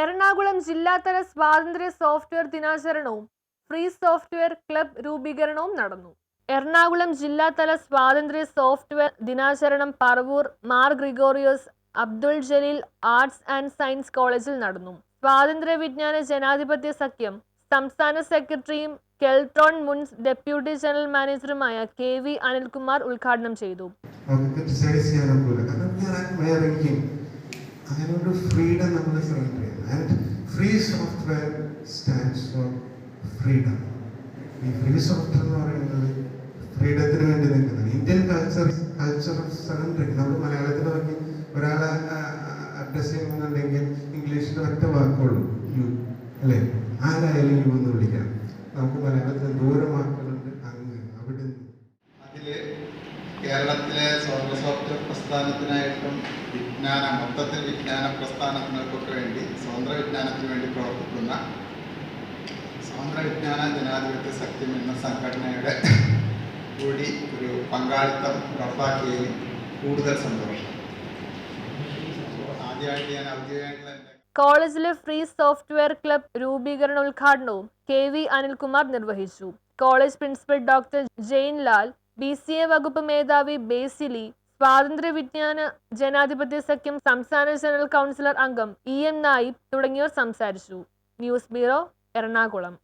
Ernakulam ജില്ലാതല സ്വാതന്ത്ര്യ software ദിനാചരണവും ഫ്രീ സോഫ്റ്റ്വെയർ ക്ലബ് രൂപീകരണവും നടന്നു. എറണാകുളം ജില്ലാതല സ്വാതന്ത്ര്യ സോഫ്റ്റ്വെയർ ദിനാചരണം Paravur Mar Gregorios Abdul Jaleel arts and science കോളേജിൽ നടന്നു. സ്വാതന്ത്ര്യ വിജ്ഞാന ജനാധിപത്യ സഖ്യം സംസ്ഥാന സെക്രട്ടറിയും കെൽട്രോൺ മുൻ ഡെപ്യൂട്ടി ജനറൽ മാനേജറുമായ കെ വി അനിൽകുമാർ ഉദ്ഘാടനം ചെയ്തു. ഒരു ഫ്രീഡം നമ്മൾ സറണ്ടർ ചെയ്യുന്നത് and free software stands for freedom ഈ ഫ്രീ സോഫ്റ്റ്വെയർ എന്ന് പറയുന്നത് ഫ്രീഡത്തിന് വേണ്ടി നിൽക്കുന്നത്. Indian culture culture of surrendering നമ്മൾ മലയാളത്തിൽ നോക്കി ഒരാളെ അഡ്രസ് ചെയ്യുന്നുണ്ടെങ്കിൽ ഇംഗ്ലീഷിൽ ഒറ്റ വാക്കുള്ളൂ യു അല്ലേ? ആരായാലും യു എന്ന് വിളിക്കാം നമുക്ക് മലയാളത്തിൽ ദൂരം വാക്കുകളുണ്ട് കേരളത്തിലെ സോഫ്റ്റ്വെയർ പ്രസ്ഥാനത്തിനായിട്ടും വിജ്ഞാന മൊത്തത്തിൽ വിജ്ഞാന പ്രസ്ഥാനങ്ങൾക്കൊക്കെ വേണ്ടി സ്വതന്ത്ര വിജ്ഞാനത്തിന് വേണ്ടി പ്രവർത്തിക്കുന്ന സ്വതന്ത്ര വിജ്ഞാന ജനാധിപത്യ സഖ്യം എന്ന സംഘടനയുടെ കൂടി ഒരു പങ്കാളിത്തം ഉറപ്പാക്കിയതിൽ കൂടുതൽ സന്തോഷം. ആദ്യമായിട്ട് ഞാൻ ഔദ്യോഗികമായിട്ടുള്ള കോളേജിലെ ഫ്രീ സോഫ്റ്റ്വെയർ ക്ലബ് രൂപീകരണ ഉദ്ഘാടനവും കെ വി അനിൽകുമാർ നിർവഹിച്ചു. College principal doctor Jain Lal B C A വകുപ്പ് മേധാവി ബേസിലി സ്വാതന്ത്ര്യ വിജ്ഞാന ജനാധിപത്യ സഖ്യം സംസ്ഥാന ജനറൽ കൗൺസിലർ അംഗം ഇ എം നായിബ് തുടങ്ങിയവർ സംസാരിച്ചു. News bureau Ernakulam.